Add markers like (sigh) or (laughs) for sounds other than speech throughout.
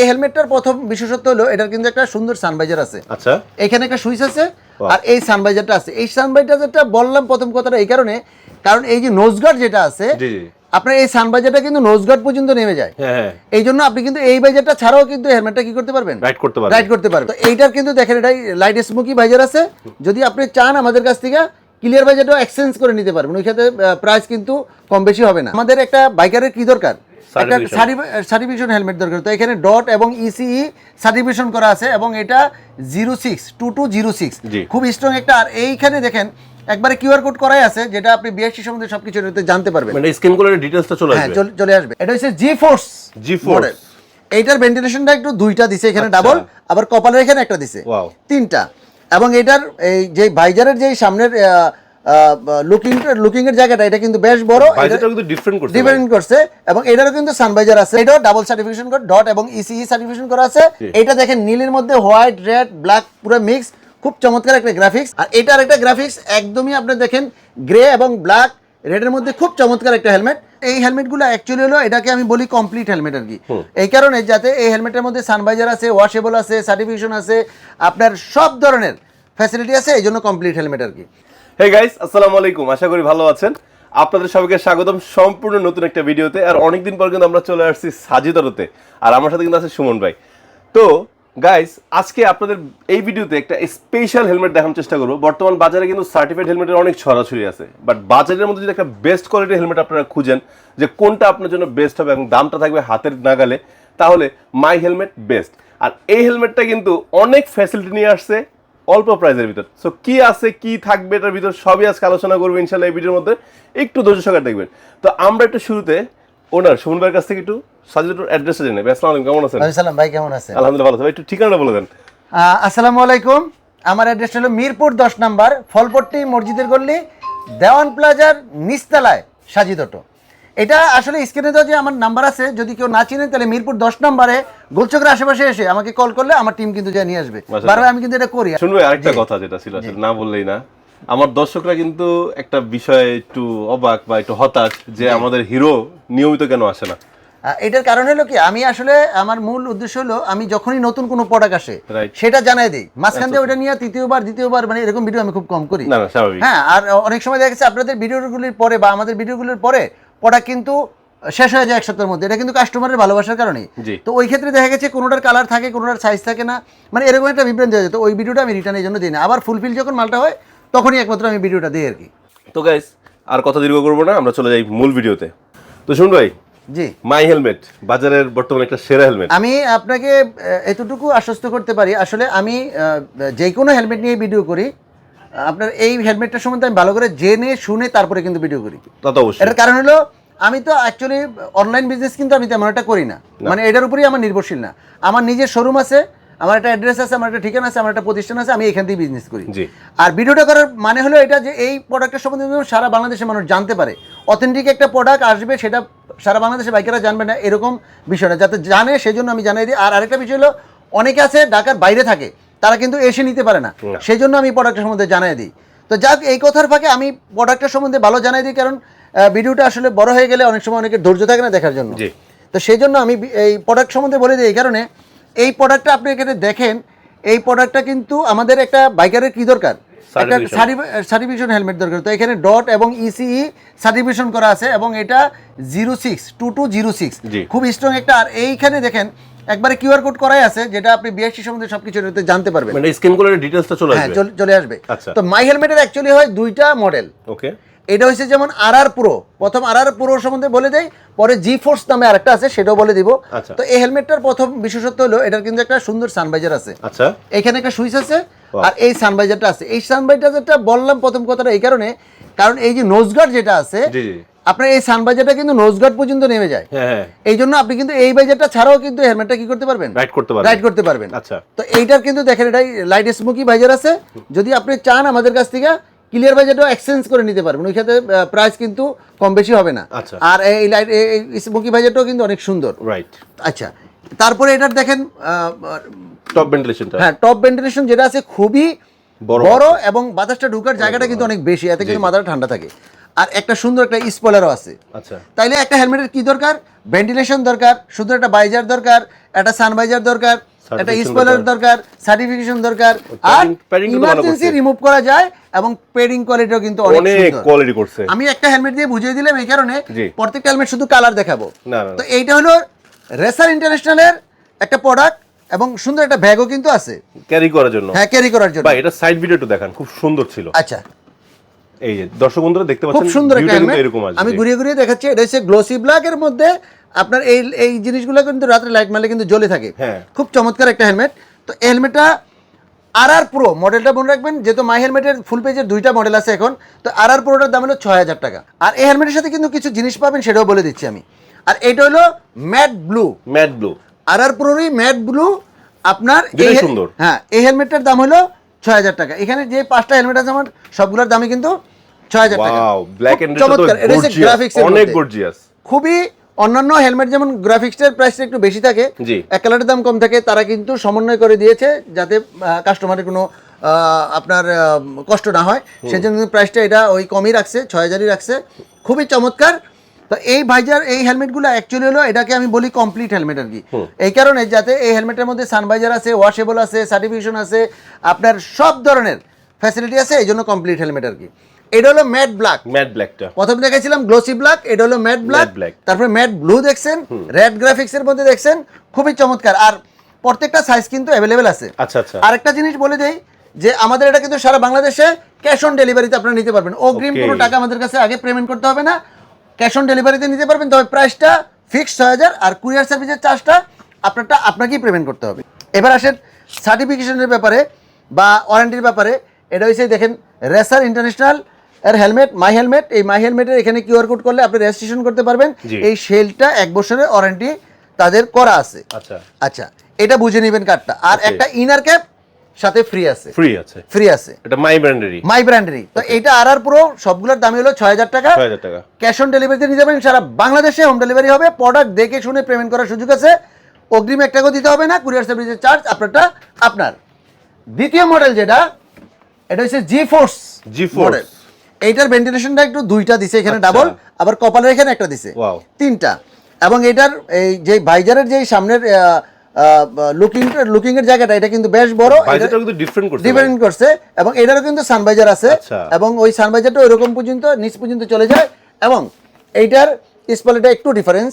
এই হেলমেটটার প্রথম বিশেষত্ব হলো এটার কিন্তু একটা সুন্দর সানভাইজার আছে। আচ্ছা। এখানে একটা সুইচ আছে আর এই সানভাইজারটা আছে। এই সানভাইজারটা বললাম প্রথম কথাটা এই কারণে কারণ এই যে নোজগার্ড যেটা আছে আপনার এই সানভাইজারটা কিন্তু নোজগার্ড পর্যন্ত নেমে যায়। হ্যাঁ হ্যাঁ। এই জন্য আপনি কিন্তু এই ভাইজারটা ছাড়াও কিন্তু হেলমেটটা কি করতে পারবেন? রাইড করতে পারবে রাইড করতে পারবেন। তো এইটার কিন্তু দেখেন এটা লাইট স্মোকি ভাইজার আছে। যদি আপনি চান আমাদের কাছ থেকে ক্লিয়ার ভাইজারটাও এক্সচেঞ্জ করে নিতে পারবেন। ওই ক্ষেত্রে প্রাইস কিন্তু কম বেশি হবে না। আমাদের একটা বাইকারের কি দরকার. সার্টিফিকেশন হেলমেট দরকার। তো এখানে ডট এবং E ইসিই সার্টিফিকেশন করা আছে এবং এটা zero six two two zero six খুব স্ট্রং একটা। আর এইখানে দেখেন একবারে কিউআর কোড করাই আছে যেটা আপনি বিএসসি সম্বন্ধে সবকিছু এটাতে জানতে পারবেন। মানে স্ক্যান ডিটেইলসটা চলে হ্যাঁ আসবে। চলে- চলে আসবে। এটা হচ্ছে জি ফোর্স G-Force। এইটার ভেন্টিলেশনটা একটু দুইটা দিছে এখানে আচ্ছা। ডাবল আবার কপালের এখানে একটা দিছে। তিনটা। এবং এটার এই যে ভাইজারের যে সামনের লুকিং লুকিং এর জায়গাটা এটা কিন্তু বেশ বড়। কিন্তু ডিফারেন্ট করছে ডিফারেন্ট করছে এবং এটারও কিন্তু সানভাইজার আছে। এটাও ডাবল সার্টিফিকেশন কোড ডট এবং ইসিই সার্টিফিকেশন করা আছে। এটা দেখেন নীলের মধ্যে হোয়াইট রেড ব্ল্যাক পুরো মিক্স খুব চমৎকার একটা গ্রাফিক্স আর এটার একটা গ্রাফিক্স একদমই আপনি দেখেন গ্রে এবং ব্ল্যাক রেডের মধ্যে খুব চমৎকার একটা হেলমেট এই হেলমেটগুলো অ্যাকচুয়ালি হলো এটাকে আমি বলি কমপ্লিট হেলমেট আর কি। এই কারণে যাতে এই হেলমেটের মধ্যে সানভাইজার আছে ওয়াশেবল আছে সার্টিফিকেশন আছে আপনার সব ধরনের ফ্যাসিলিটি আছে এই জন্য কমপ্লিট হেলমেট আর কি। হে গাইস আসসালামু আলাইকুম। আশা করি ভালো আছেন। আপনাদের সবাইকে স্বাগতম সম্পূর্ণ নতুন একটা ভিডিওতে। আর অনেকদিন পর কিন্তু আমরা চলে আসছি সাজিদরতে। আর আমার সাথে কিন্তু আছে সুমন ভাই। তো গাইস আজকে আপনাদের এই ভিডিওতে একটা স্পেশাল হেলমেট দেখানোর চেষ্টা করব। বর্তমান বাজারে কিন্তু সার্টিফাইড হেলমেটের অনেক ছড়াছড়ি আছে। বাট বাজারের মধ্যে যদি একটা বেস্ট কোয়ালিটির হেলমেট আপনারা খুঁজেন, যে কোনটা আপনার জন্য বেস্ট হবে এবং দামটা থাকবে হাতের নাগালে, তাহলে মাই হেলমেট বেস্ট আর এই হেলমেটটা কিন্তু অনেক ফ্যাসিলিটি নিয়ে আসছে। অল্প প্রাইসের ভিতর। সো কি আছে কি থাকবে এটার ভিতর সবই আজকে আলোচনা করব ইনশাল্লাহ এই ভিডিওর মধ্যে। একটু ধৈর্য সহকারে দেখবেন। তো আমরা একটু শুরুতে ওনার সুমন ভাইয়ের কাছ থেকে একটু সাজিদুর অ্যাড্রেসটা জেনে আসসালামু আলাইকুম কেমন আছেন? সালাম ভাই কেমন আছেন? আলহামদুলিল্লাহ ভালো ভাই একটু ঠিকানাটা বলে দেন। আসসালামু আলাইকুম। আমার অ্যাড্রেস হলো মিরপুর দশ নাম্বার ফলপট্টি মসজিদের গল্লি দেওয়ান প্লাজার নিচতলায় সাজিদ অটো। এটা আসলে স্ক্রিনে দেওয়া যে আমার নাম্বার আছে যদি কেউ না চিনেন তাহলে মিরপুর দশ নাম্বারে গোলচক্রের আশেপাশে এসে আমাকে কল করলে আমার টিম কিন্তু যা নিয়ে আসবে বারবার আমি কিন্তু এটা করি। শুনবে আরেকটা কথা যেটা ছিল আসলে না বললেই না। আমার দর্শকরা কিন্তু একটা বিষয়ে একটু অবাক বা একটু হতাশ যে আমাদের হিরো নিয়মিত কেন আসে না? এটার কারণ হলো কি আমি আসলে আমার মূল উদ্দেশ্য হলো আমি যখনই নতুন কোনো প্রোডাক্ট আসে সেটা জানাই দিই। মাঝখান দিয়ে ওটা নিয়ে তৃতীয়বার দ্বিতীয়বার মানে এরকম ভিডিও আমি খুব কম করি। হ্যাঁ আর অনেক সময় দেখা গেছে আপনাদের ভিডিওগুলির পরে বা আমাদের ভিডিওগুলির পরে প্রোডাক্ট কিন্তু শেষ হয়ে যায় এক সপ্তাহের মধ্যে। এটা কিন্তু কাস্টমারের ভালোবাসার কারণেই। জি। তো ওই ক্ষেত্রে দেখা গেছে কোনোটার কালার থাকে কোনোটার সাইজ থাকে না। মানে এরকম একটা বিভ্রান্তি হয়ে যেত ওই ভিডিওটা আমি রিটার্ন এই জন্য দিই না। আবার ফুলফিল যখন মালটা হয় তখনই একমাত্র আমি ভিডিওটা দিই আর কি। তো গাইস আর কথা দীর্ঘ করব না। আমরা চলে যাই মূল ভিডিওতে তো শুন ভাই জি। মাই হেলমেট বাজারের বর্তমানে একটা সেরা হেলমেট আমি আপনাকে এতটুকু আশ্বস্ত করতে পারি আসলে আমি যে কোনো হেলমেট নিয়ে ভিডিও করি আপনার এই হেলমেটটার সম্বন্ধে আমি ভালো করে জেনে শুনে তারপরে কিন্তু ভিডিও করি। তা তো অবশ্যই। এটার কারণ হলো আমি তো অ্যাকচুয়ালি অনলাইন বিজনেস কিন্তু আমি তেমন একটা করি না। মানে এটার উপরেই আমার নির্ভরশীল না। আমার নিজের শোরুম আছে আমার একটা অ্যাড্রেস আছে আমার একটা ঠিকানা আছে আমার একটা প্রতিষ্ঠান আছে আমি এখান থেকে বিজনেস করি। আর ভিডিওটা করার মানে হলো এটা যে এই প্রোডাক্টের সম্বন্ধে যেন সারা বাংলাদেশের মানুষ জানতে পারে। অথেন্টিক একটা প্রোডাক্ট আসবে সেটা সারা বাংলাদেশের বাইকেরা জানবে না এরকম বিষয়টা। যাতে জানে সেজন্য আমি জানাই দিই। আর আরেকটা বিষয় হলো অনেকে আছে ঢাকার বাইরে থাকে। তারা কিন্তু এসে নিতে পারে না। সেই জন্য আমি প্রোডাক্টের সম্বন্ধে জানাই দিই তো যাক এই কথার ফাঁকে আমি প্রোডাক্টের সম্বন্ধে ভালো জানাই দিই কারণ ভিডিওটা আসলে বড় হয়ে গেলে অনেক সময় অনেকের ধৈর্য থাকে না দেখার জন্য তো সেই জন্য আমি এই প্রোডাক্ট সম্বন্ধে বলে দিই এই কারণে এই প্রোডাক্টটা আপনি এখানে দেখেন এই প্রোডাক্টটা কিন্তু আমাদের একটা বাইকারের কী দরকার. সার্টিফিকেশন হেলমেট দরকার। তো এখানে ডট এবং E ইসিই সার্টিফিকেশন করা আছে এবং এটা zero six two two zero six খুব স্ট্রং একটা। আর এইখানে দেখেন একবারে কিউআর কোড করাই আছে যেটা আপনি সম্বন্ধে সবকিছু এটাতে জানতে পারবেন। মানে স্ক্যান ডিটেইলসটা চলে হ্যাঁ আসবে। চলে- চলে আসবে। আচ্ছা। তো মাই হেলমেটের অ্যাকচুয়ালি হয় দুইটা মডেল ওকে এটা হচ্ছে যেমন আর আর প্রো প্রথম আর আর প্রো সম্বন্ধে বলে দেই পরে জি ফোর্স নামে আরেকটা আছে সেটাও বলে দিব। আচ্ছা। তো এই হেলমেটটার প্রথম বিশেষত্ব হলো এটার কিন্তু একটা সুন্দর সানভাইজার আছে। আচ্ছা। এখানে একটা সুইচ আছে. আর এই সানভাইজারটা আছে। এই সানভাইজারটা বললাম প্রথম কথাটা এই কারণে কারণ এই যে নোজগার্ড যেটা আছে আপনার এই সানভাইজারটা কিন্তু নোজগার্ড পর্যন্ত নেমে যায়। হ্যাঁ হ্যাঁ। এই জন্য আপনি কিন্তু এই ভাইজারটা ছাড়াও কিন্তু হেলমেটটা কি করতে পারবেন? রাইড করতে পারবে রাইড করতে পারবেন। আচ্ছা। তো এইটার কিন্তু দেখেন এটা লাইট স্মোকি ভাইজার আছে। যদি আপনি চান আমাদের কাছ থেকে ক্লিয়ার ভাইজারটাও এক্সচেঞ্জ করে নিতে পারবেন। ওই ক্ষেত্রে প্রাইস কিন্তু কম বেশি হবে না। আচ্ছা। আর এই লাইট স্মোকি ভাইজারটাও কিন্তু অনেক সুন্দর। রাইট আচ্ছা। তারপরে এটার দেখেন টপ ভেন্টিলেশনটা হ্যাঁ টপ ভেন্টিলেশন যেটা আছে খুবই বড়। এবং বাতাসটা ঢুকার জায়গাটা কিন্তু অনেক বেশি এতে কিন্তু মাথাটা ঠান্ডা থাকে। আর একটা সুন্দর একটা স্পয়লারও আছে। আচ্ছা। তাইলে একটা হেলমেটের কি দরকার? ভেন্টিলেশন দরকার সুন্দর একটা বাইজার দরকার একটা সানবাইজার দরকার একটা স্পয়লার দরকার। সার্টিফিকেশন দরকার আর ইমার্জেন্সি রিমুভ করা যায় এবং পেডিং কোয়ালিটিও কিন্তু অনেক অনেক কোয়ালিটি করছে। আমি একটা হেলমেট দিয়ে বুঝিয়ে দিলাম এই কারণে প্রত্যেকটা হেলমেট শুধু কালার দেখাবো। তো। এইটা হলো রেসার ইন্টারন্যাশনালের একটা প্রোডাক্ট এবং সুন্দর একটা ব্যাগও কিন্তু আছে। ক্যারি করার জন্য। হ্যাঁ ক্যারি করার জন্য। ভাই এটা সাইড ভিডিওটা দেখান খুব সুন্দর ছিল। আচ্ছা। এই যে দর্শক বন্ধুরা দেখতে পাচ্ছেন খুব সুন্দর একটা এরকম আসবে আমি ঘুরিয়ে ঘুরিয়ে দেখাচ্ছি এটা হচ্ছে গ্লোসি ব্ল্যাক এর মধ্যে আপনার এই এই জিনিসগুলো কিন্তু রাত্রে লাইট মারলে কিন্তু জ্বলে থাকে। হ্যাঁ। খুব চমৎকার একটা হেলমেট তো হেলমেটটা আর আর প্রো মডেলটা মনে রাখবেন যেহেতু মাই হেলমেটের ফুল পেজের দুইটা মডেল আছে এখন তো আর আর প্রোটার দাম হলো ছয় হাজার টাকা। আর এই হেলমেটের সাথে কিন্তু কিছু জিনিস পাবেন সেটাও বলে দিচ্ছি আমি। আর এটা হলো ম্যাট ব্লু। Matte blue. আর আর প্রোরই ম্যাট ব্লু আপনার এই- সুন্দর। হ্যাঁ এই হেলমেটটার দাম হলো ছয় হাজার টাকা। এখানে যে পাঁচটা হেলমেট আছে আমার সবগুলোর দামই কিন্তু ছয় হাজার টাকা। ওয়াও ব্ল্যাক এন্ড রেড তো চমৎকার। এটা হচ্ছে গ্রাফিক্স অনেক গর্জিয়াস খুবই অন্যান্য হেলমেট যেমন গ্রাফিক্সের প্রাইসটা একটু বেশি থাকে। এক কালারের দাম কম থাকে তারা কিন্তু সমন্বয় করে দিয়েছে যাতে কাস্টমারের কোনো আপনার কষ্ট না হয়। সেজন্য প্রাইসটা এটা ওই কমই রাখছে ছয় হাজারই রাখছে। খুবই চমৎকার। তো এই ভাইজার এই হেলমেটগুলো অ্যাকচুয়ালি হলো এটাকে আমি বলি কমপ্লিট হেলমেট আর কি। এই কারণে যাতে এই হেলমেটের মধ্যে সানভাইজার আছে ওয়াশেবল আছে সার্টিফিকেশন আছে আপনার সব ধরনের ফ্যাসিলিটি আছে এই জন্য কমপ্লিট হেলমেট আর কি। এটা হলো ম্যাট ব্ল্যাক ম্যাট ব্ল্যাকটা প্রথম দেখাইছিলাম গ্লোসি ব্ল্যাক এটা হলো ম্যাট ব্ল্যাক তারপরে ম্যাট ব্লু দেখছেন রেড গ্রাফিক্স এর মধ্যে দেখছেন খুবই চমৎকার। আর প্রত্যেকটা সাইজ কিন্তু অ্যাভেলেবেল আছে। আচ্ছা আচ্ছা। আরেকটা জিনিস বলে দেই যে আমাদের এটা কিন্তু সারা বাংলাদেশে ক্যাশ অন ডেলিভারিতে আপনারা নিতে পারবেন। অগ্রিম কোনো টাকা আমাদের কাছে আগে পেমেন্ট করতে হবে না। ক্যাশ অন ডেলিভারিতে নিতে পারবেন তবে প্রাইসটা ফিক্সড ছয় হাজার আর কুরিয়ার সার্ভিসের চার্জটা আপনারটা আপনাকেই পেমেন্ট করতে হবে। এবার আসেন সার্টিফিকেশনের ব্যাপারে বা ওয়ারেন্টির ব্যাপারে। এটা হচ্ছে দেখেন রেসার ইন্টারন্যাশনাল এর হেলমেট মাই হেলমেট এই মাই হেলমেটের এখানে কিউআর কোড করলে আপনি রেজিস্ট্রেশন করতে পারবেন। এই সেলটা এক বছরের ওয়ারেন্টি তাদের করা আছে। আচ্ছা। আচ্ছা এটা বুঝে নেবেন কার্ডটা আর. একটা ইনার ক্যাপ সাথে ফ্রি আছে। ফ্রি আছে। ফ্রি আছে। এটা মাই ব্র্যান্ডেরই মাই ব্র্যান্ডেরই তো এটা আর আর পুরো সবগুলোর দামই হলো ছয় হাজার টাকা। ছয় হাজার টাকা ক্যাশ অন ডেলিভারিতে নিতে পারেন সারা বাংলাদেশে হোম ডেলিভারি হবে। প্রোডাক্ট দেখে শুনে পেমেন্ট করার সুযোগ আছে। অগ্রিম এক টাকাও দিতে হবে না। কুরিয়ার সার্ভিসের চার্জ আপনারটা আপনার। দ্বিতীয় মডেল যেটা এটা হচ্ছে জি ফোর্স G-Force। মডেল এইটার ভেন্টিলেশনটা একটু দুইটা দিছে এখানে আচ্ছা। ডাবল আবার কপালের এখানে একটা দিছে। তিনটা। এবং এটার এই যে ভাইজারের যে সামনের লুকিং লুকিং এর জায়গাটা এটা কিন্তু বেশ বড়। বাইজেটা কিন্তু ডিফারেন্ট করছে ডিফারেন্ট করছে এবং এটারও কিন্তু সানভাইজার আছে আচ্ছা। এবং ওই সানভাইজারটা ওইরকম পর্যন্ত নিচ পর্যন্ত চলে যায় এবং এইটার স্পলেটা একটু ডিফারেন্স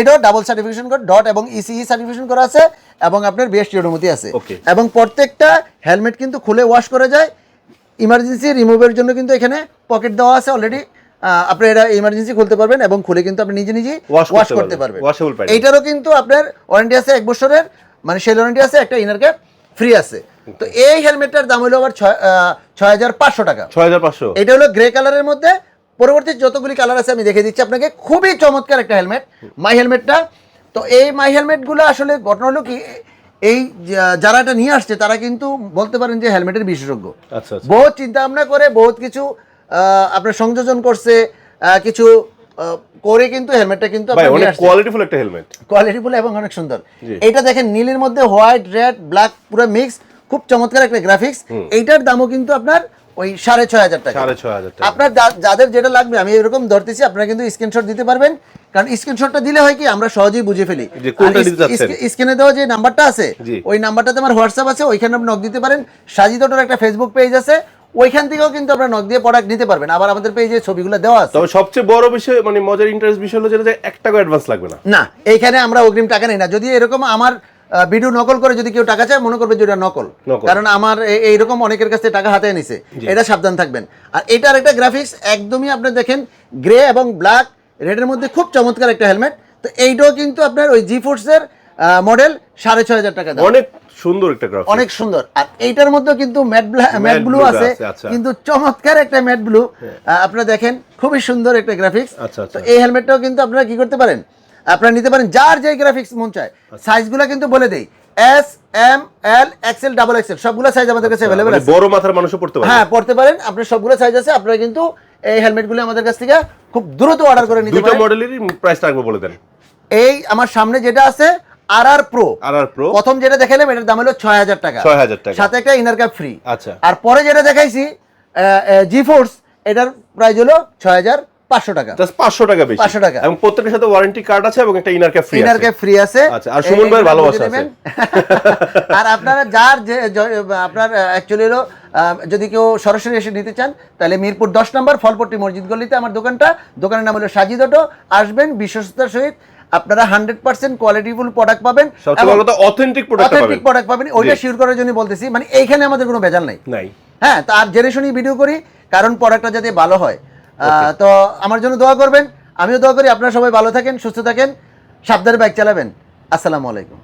এটা? ডাবল সার্টিফিকেশন কোড ডট এবং ইসিই সার্টিফিকেশন করা আছে এবং আপনার বিএসটি অনুমতি আছে। এবং প্রত্যেকটা হেলমেট কিন্তু খুলে ওয়াশ করা যায় ইমার্জেন্সি রিমুভের জন্য কিন্তু এখানে পকেট দেওয়া আছে অলরেডি আপনি এটা ইমার্জেন্সি খুলতে পারবেন এবং খুলে কিন্তু আপনি নিজে Wash ওয়াশ করতে পারবেন। এইটারও কিন্তু আপনার ওয়ারেন্টি আছে এক বছরের মানে সেই ওয়ারেন্টি আছে একটা ইনার ক্যাপ ফ্রি আছে। তো এই হেলমেটটার দাম হলো আবার ছয় হাজার পাঁচশো টাকা। ছয় হাজার পাঁচশো। এটা হলো গ্রে কালারের মধ্যে পরবর্তী যতগুলি কালার আছে আমি দেখে দিচ্ছি আপনাকে। খুবই চমৎকার একটা হেলমেট মাই হেলমেটটা তো এই মাই হেলমেটগুলো আসলে ঘটনা হলো কি এই যারা এটা নিয়ে আসছে তারা কিন্তু বলতে পারেন যে হেলমেটের বিশেষজ্ঞ। আচ্ছা আচ্ছা। বহুত চিন্তা ভাবনা করে বহুত কিছু আপনার সংযোজন করছে কিছু করে কিন্তু হেলমেটটা কিন্তু ভাই অনেক কোয়ালিটিফুল একটা হেলমেট কোয়ালিটিফুল এবং অনেক সুন্দর। এটা দেখেন নীলের মধ্যে হোয়াইট রেড ব্ল্যাক পুরো মিক্স খুব চমৎকার একটা গ্রাফিক্স এইটার দামও কিন্তু আপনার ওই সাড়ে ছয় হাজার টাকা। সাড়ে ছয় হাজার টাকা। আপনার যাদের যেটা লাগবে আমি এরকম ধরতেছি আপনারা কিন্তু স্ক্রিনশট দিতে পারবেন। কারণ স্ক্রিনশটটা দিলে হয় কি আমরা সহজেই বুঝে ফেলি। স্ক্রিনে দেওয়া যে নাম্বারটা আছে। ওই নাম্বারটাতে আমার হোয়াটসঅ্যাপ আছে ওইখানে আপনি নক দিতে পারেন। সাজিদ অটোর একটা ফেসবুক পেজ আছে ওইখান থেকেও কিন্তু আপনারা নক দিয়ে প্রোডাক্ট নিতে পারবেন। আবার আমাদের পেজে ছবিগুলো দেওয়া আছে। তবে সবচেয়ে বড় বিষয় মানে মজার ইন্টারেস্ট বিষয় হলো যেটা যে এক টাকা অ্যাডভান্স লাগবে না। না এইখানে আমরা অগ্রিম টাকা নেই না। যদি এরকম আমার ভিডিও নকল করে যদি কেউ টাকা চায় মনে করবে যে এটা নকল। কারণ আমার এইরকম অনেকের কাছে টাকা হাতে নিছে এটা সাবধান থাকবেন। আর এটার একটা গ্রাফিক্স একদমই আপনি দেখেন গ্রে এবং ব্ল্যাক রেডের মধ্যে খুব চমৎকার একটা হেলমেট তো এইটাও কিন্তু আপনার ওই জি ফোর্সের মডেল সাড়ে ছয় হাজার টাকা অনেক সুন্দর একটা গ্রাফ অনেক সুন্দর। আর এইটার মধ্যে কিন্তু ম্যাট ম্যাট ব্লু আছে। আচ্ছা। কিন্তু চমৎকার একটা ম্যাট ব্লু আপনারা দেখেন খুবই সুন্দর একটা গ্রাফিক্স আচ্ছা, আচ্ছা। তো এই হেলমেটটাও কিন্তু আপনারা কি করতে পারেন? আপনারা নিতে পারেন যার যে গ্রাফিক্স মন চায়। সাইজগুলো কিন্তু বলে দেই। S M L XL double XL সবগুলো সাইজ আমাদের কাছে অ্যাভেলেবেল মানে আছে। বড় মাথার মানুষও পড়তে পারে। হ্যাঁ পড়তে পারেন। আপনার সবগুলো সাইজ আছে আপনারা কিন্তু এই হেলমেটগুলো আমাদের কাছ থেকে খুব দ্রুত অর্ডার করে নিতে পারেন। দুটো মডেলেরই প্রাইস রাখব বলে দেন। এই আমার সামনে যেটা আছে আর আর প্রো আর আর প্রো প্রথম যেটা দেখালাম এটার দাম হলো ছয় হাজার টাকা। 6,000 টাকা। সাথে একটা ইনার ক্যাপ ফ্রি আচ্ছা। আর পরে যেটা দেখাইছি জি ফোর্স এটার প্রাইস হলো ছয় হাজার পাঁচশো টাকা। পাঁচশো টাকা বেশি। 500 টাকা। এবং প্রত্যেকের সাথে ওয়ারেন্টি কার্ড আছে এবং একটা inner cap free inner cap free আছে। আচ্ছা, আর সুমন এই- ভালোবাসা আছে। (laughs) আর আপনারা যার যে আপনার অ্যাকচুয়ালি হলো যদি কেউ সরাসরি এসে নিতে চান তাহলে মিরপুর দশ নম্বর ফলপট্টি মসজিদ গলিতে আমার দোকানটা। দোকানের নাম হলো সাজিদ অটো। আসবেন বিশ্বস্ততার সহিত। আপনারা হান্ড্রেড পার্সেন্ট কোয়ালিটিফুল প্রোডাক্ট পাবেন অথেন্টিক প্রোডাক্ট পাবেন। অথেন্টিক প্রোডাক্ট পাবেন ওইটা শিওর করার জন্য বলতেছি মানে এইখানে আমাদের কোনো ভেজাল নাই। হ্যাঁ তার জেনে শুনি ভিডিও করি কারণ প্রোডাক্টটা যাতে ভালো হয়। আহ, তো আমার জন্য দোয়া করবেন আমিও দোয়া করি আপনারা সবাই ভালো থাকেন সুস্থ থাকেন সাবধানে বাইক চালাবেন। আসসালামু আলাইকুম।